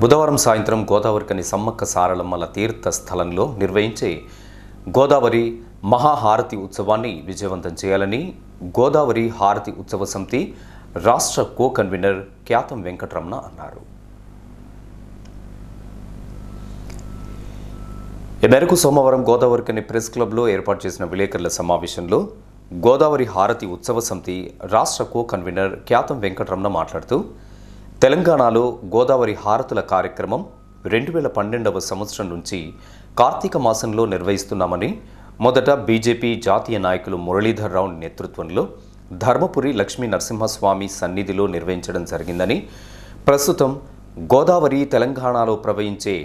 బుధవారం సాయంత్రం గోదావరికని సమ్మక్క సారలమ్మల తీర్థ స్థలంలో నిర్వహించే గోదావరి మహాహారతి ఉత్సవాన్ని విజయవంతం చేయాలని గోదావరి హారతి ఉత్సవ సమితి రాష్ట్ర కో కన్వీనర్ ఖ్యాతం వెంకటరమణ అన్నారు. ఈ మేరకు సోమవారం గోదావరికని ప్రెస్ క్లబ్లో ఏర్పాటు చేసిన విలేకరుల సమావేశంలో గోదావరి హారతి ఉత్సవ సమితి రాష్ట్ర కో కన్వీనర్ ఖ్యాతం వెంకటరమణ మాట్లాడుతూ తెలంగాణలో గోదావరి హారతుల కార్యక్రమం రెండు వేల పన్నెండవ సంవత్సరం నుంచి కార్తీక మాసంలో నిర్వహిస్తున్నామని మొదట బీజేపీ జాతీయ నాయకులు మురళీధర్ రావు నేతృత్వంలో ధర్మపురి లక్ష్మీ నరసింహస్వామి సన్నిధిలో నిర్వహించడం జరిగిందని ప్రస్తుతం గోదావరి తెలంగాణలో ప్రవహించే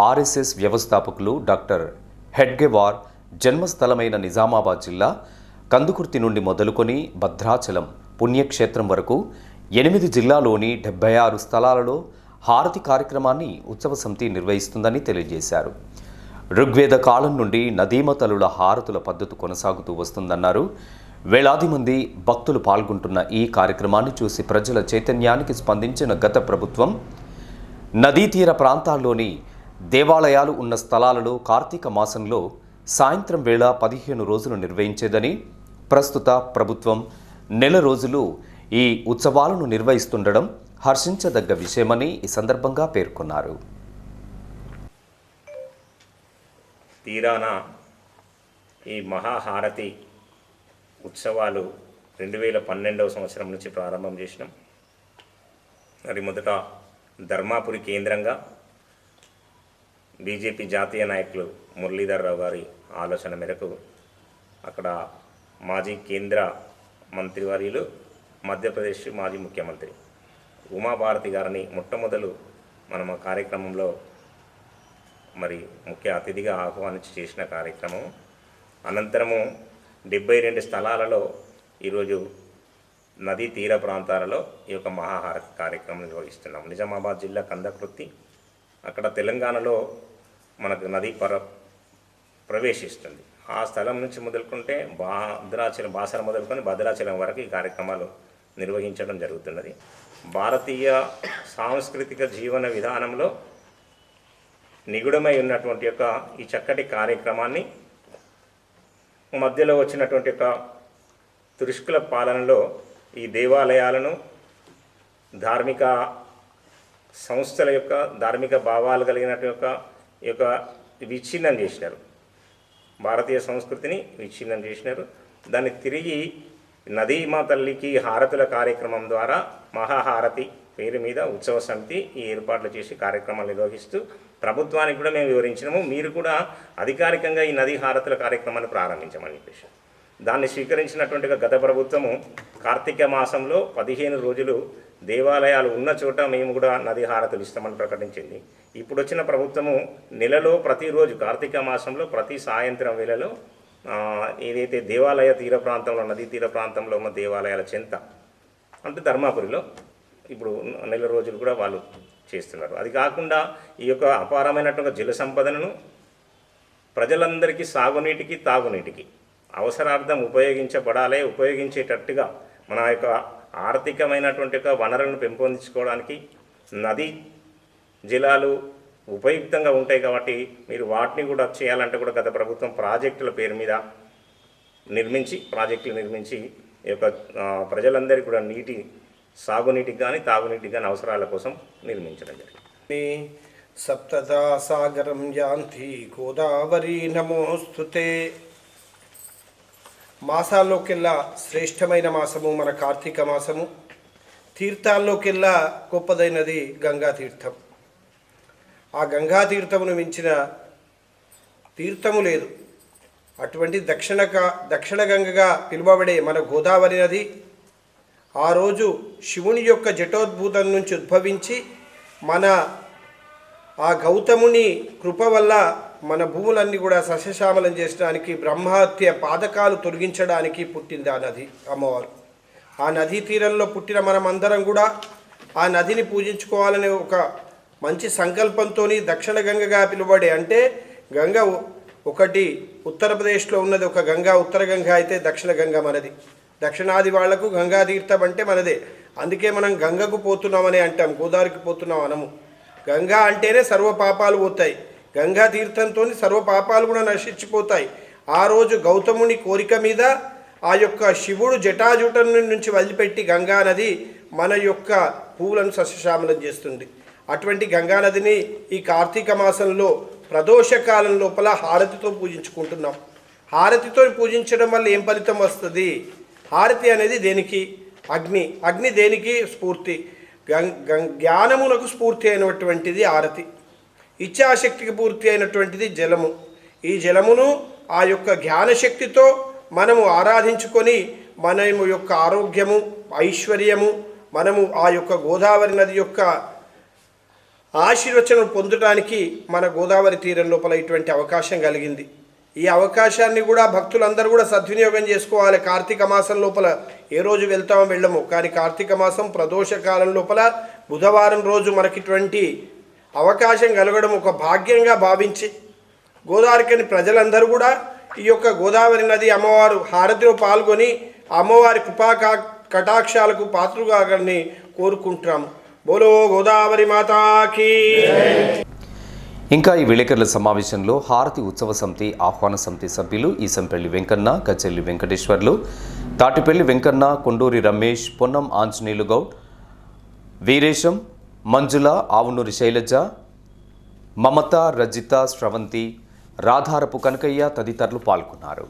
ఆర్ఎస్ఎస్ వ్యవస్థాపకులు డాక్టర్ హెడ్గెవార్ జన్మస్థలమైన నిజామాబాద్ జిల్లా కందుకుర్తి నుండి మొదలుకొని భద్రాచలం పుణ్యక్షేత్రం వరకు ఎనిమిది జిల్లాలోని డెబ్బై ఆరు స్థలాలలో హారతి కార్యక్రమాన్ని ఉత్సవ సమితి నిర్వహిస్తుందని తెలియజేశారు. ఋగ్వేద కాలం నుండి నదీమతలుల హారతుల పద్ధతి కొనసాగుతూ వస్తుందన్నారు. వేలాది మంది భక్తులు పాల్గొంటున్న ఈ కార్యక్రమాన్ని చూసి ప్రజల చైతన్యానికి స్పందించిన గత ప్రభుత్వం నదీ తీర ప్రాంతాల్లోని దేవాలయాలు ఉన్న స్థలాలలో కార్తీక మాసంలో సాయంత్రం వేళ పదిహేను రోజులు నిర్వహించేదని ప్రస్తుత ప్రభుత్వం నెల రోజులు ఈ ఉత్సవాలను నిర్వహిస్తుండడం హర్షించదగ్గ విషయమని ఈ సందర్భంగా పేర్కొన్నారు. తీరాన ఈ మహాహారతి ఉత్సవాలు రెండు వేల పన్నెండవ సంవత్సరం నుంచి ప్రారంభం చేసినాం. మరి మొదట ధర్మాపురి కేంద్రంగా బీజేపీ జాతీయ నాయకులు మురళీధర్రావు గారి ఆలోచన మేరకు అక్కడ మాజీ కేంద్ర మంత్రివర్యులు మధ్యప్రదేశ్ మాజీ ముఖ్యమంత్రి. ఉమాభారతి గారిని మొట్టమొదలు మనం ఆ కార్యక్రమంలో మరి ముఖ్య అతిథిగా ఆహ్వానించి చేసిన కార్యక్రమం. అనంతరము డెబ్బై రెండు స్థలాలలో ఈరోజు నదీ తీర ప్రాంతాలలో ఈ యొక్క మహాహారతి కార్యక్రమం నిర్వహిస్తున్నాం. నిజామాబాద్ జిల్లా కందకృతి అక్కడ తెలంగాణలో మనకు నది పర ప్రవేశిస్తుంది. ఆ స్థలం నుంచి మొదలుకుంటే భద్రాచలం బాసర మొదలుకొని భద్రాచలం వరకు ఈ కార్యక్రమాలు నిర్వహించడం జరుగుతున్నది. భారతీయ సాంస్కృతిక జీవన విధానంలో నిగుడమై ఉన్నటువంటి యొక్క ఈ చక్కటి కార్యక్రమాన్ని మధ్యలో వచ్చినటువంటి యొక్క తురుష్కుల పాలనలో ఈ దేవాలయాలను ధార్మిక సంస్థల యొక్క ధార్మిక భావాలు కలిగినటువంటి యొక్క ఈ యొక్క విచ్ఛిన్నం చేసినారు. భారతీయ సంస్కృతిని విచ్ఛిన్నం చేసినారు. దాన్ని తిరిగి నదీమా తల్లికి హారతుల కార్యక్రమం ద్వారా మహాహారతి పేరు మీద ఉత్సవ సమితి ఈ ఏర్పాట్లు చేసి కార్యక్రమాలు నిర్వహిస్తూ ప్రభుత్వానికి కూడా మేము వివరించినాము. మీరు కూడా అధికారికంగా ఈ నదీ హారతుల కార్యక్రమాన్ని ప్రారంభించమని చెప్పేసి. దాన్ని స్వీకరించినటువంటి గత ప్రభుత్వము కార్తీక మాసంలో పదిహేను రోజులు దేవాలయాలు ఉన్న చోట మేము కూడా నది హారతులు ఇస్తామని ప్రకటించింది. ఇప్పుడు వచ్చిన ప్రభుత్వము నెలలో ప్రతిరోజు కార్తీక మాసంలో ప్రతి సాయంత్రం వేళలో ఏదైతే దేవాలయ తీర ప్రాంతంలో నదీ తీర ప్రాంతంలో ఉన్న దేవాలయాల చెంత అంటే ధర్మాపురిలో ఇప్పుడు నెల రోజులు కూడా వాళ్ళు చేస్తున్నారు. అది కాకుండా ఈ యొక్క అపారమైనటువంటి జల సంపదను ప్రజలందరికీ సాగునీటికి తాగునీటికి అవసరార్థం ఉపయోగించబడాలి ఉపయోగించేటట్టుగా మన యొక్క ఆర్థికమైనటువంటి యొక్క వనరులను పెంపొందించుకోవడానికి నది జలాలు ఉపయుక్తంగా ఉంటాయి కాబట్టి మీరు వాటిని కూడా చేయాలంటే కూడా గత ప్రభుత్వం ప్రాజెక్టుల పేరు మీద నిర్మించి ప్రాజెక్టులు నిర్మించి ఈ యొక్క ప్రజలందరికీ కూడా నీటి సాగునీటికి కానీ తాగునీటికి కానీ అవసరాల కోసం నిర్మించడం జరిగింది. సప్తదా సాగరం యాంతి గోదావరి నమోస్తుతే మాసాల్లోకెల్లా శ్రేష్టమైన మాసము మన కార్తీక మాసము. తీర్థాల్లోకెల్లా గొప్పదైనది గంగా తీర్థం ఆ గంగా తీర్థమును మించిన తీర్థము లేదు. అటువంటి దక్షిణ దక్షిణ గంగగా పిలువబడే మన గోదావరి నది ఆ రోజు శివుని యొక్క జటోద్భూతం నుంచి ఉద్భవించి మన ఆ గౌతముని కృప వల్ల మన భూములన్నీ కూడా సస్యశ్యామలం చేసడానికి బ్రహ్మహత్య పాదకాలు తొలగించడానికి పుట్టింది ఆ నది అమ్మవారు. ఆ నదీ తీరంలో పుట్టిన మనమందరం కూడా ఆ నదిని పూజించుకోవాలనే ఒక మంచి సంకల్పంతో దక్షిణ గంగగా పిలువబడే అంటే గంగ ఒకటి ఉత్తరప్రదేశ్లో ఉన్నది ఒక గంగా ఉత్తర గంగ అయితే దక్షిణ గంగ మనది. దక్షిణాది వాళ్ళకు గంగా తీర్థం అంటే మనదే. అందుకే మనం గంగకు పోతున్నామని అంటాం గోదావరికి పోతున్నాం అనము. గంగా అంటేనే సర్వ పాపాలు పోతాయి. గంగా తీర్థంతో సర్వ పాపాలు కూడా నశించిపోతాయి. ఆ రోజు గౌతముని కోరిక మీద ఆ యొక్క శివుడు జటాజుటం నుంచి వదిలిపెట్టి గంగా నది మన యొక్క పువ్వులను సస్యశ్యామలం చేస్తుంది. అటువంటి గంగా నదిని ఈ కార్తీక మాసంలో ప్రదోష కాలం లోపల హారతితో పూజించుకుంటున్నాం. హారతితో పూజించడం వల్ల ఏం ఫలితం వస్తుంది? హారతి అనేది దేనికి? అగ్ని. అగ్ని దేనికి? స్ఫూర్తి. గం గం జ్ఞానమునకు స్ఫూర్తి అయినటువంటిది హారతి. ఇచ్ఛాశక్తికి పూర్తి అయినటువంటిది జలము. ఈ జలమును ఆ యొక్క జ్ఞానశక్తితో మనము ఆరాధించుకొని మనము యొక్క ఆరోగ్యము ఐశ్వర్యము మనము ఆ యొక్క గోదావరి నది యొక్క ఆశీర్వచనం పొందడానికి మన గోదావరి తీరం లోపల ఇటువంటి అవకాశం కలిగింది. ఈ అవకాశాన్ని కూడా భక్తులందరూ కూడా సద్వినియోగం చేసుకోవాలి. కార్తీక మాసం లోపల ఏ రోజు వెళ్తామో వెళ్ళము. కానీ కార్తీక మాసం ప్రదోష కాలం లోపల బుధవారం రోజు మనకిటువంటి అవకాశం కలగడం ఒక భాగ్యంగా భావించి గోదావరికని ప్రజలందరూ కూడా ఈ యొక్క గోదావరి నది అమ్మవారు హారతిలో పాల్గొని అమ్మవారి కృపా కటాక్షాలకు పాత్రుగాని కోరుకుంటున్నాము. బోలో గోదావరి మాతాకి ఇంకా ఈ విలేకరుల సమావేశంలో హారతి ఉత్సవ సమితి ఆహ్వాన సమితి సభ్యులు ఈసంపల్లి వెంకన్న కచెల్లి వెంకటేశ్వర్లు తాటిపల్లి వెంకన్న కొండూరి రమేష్ పొన్నం ఆంజనేయులు గౌడ్ వీరేశం మంజుల ఆవునూరి శైలజ మమత రజిత స్రవంతి రాధారపు కనకయ్య తదితరులు పాల్గొన్నారు.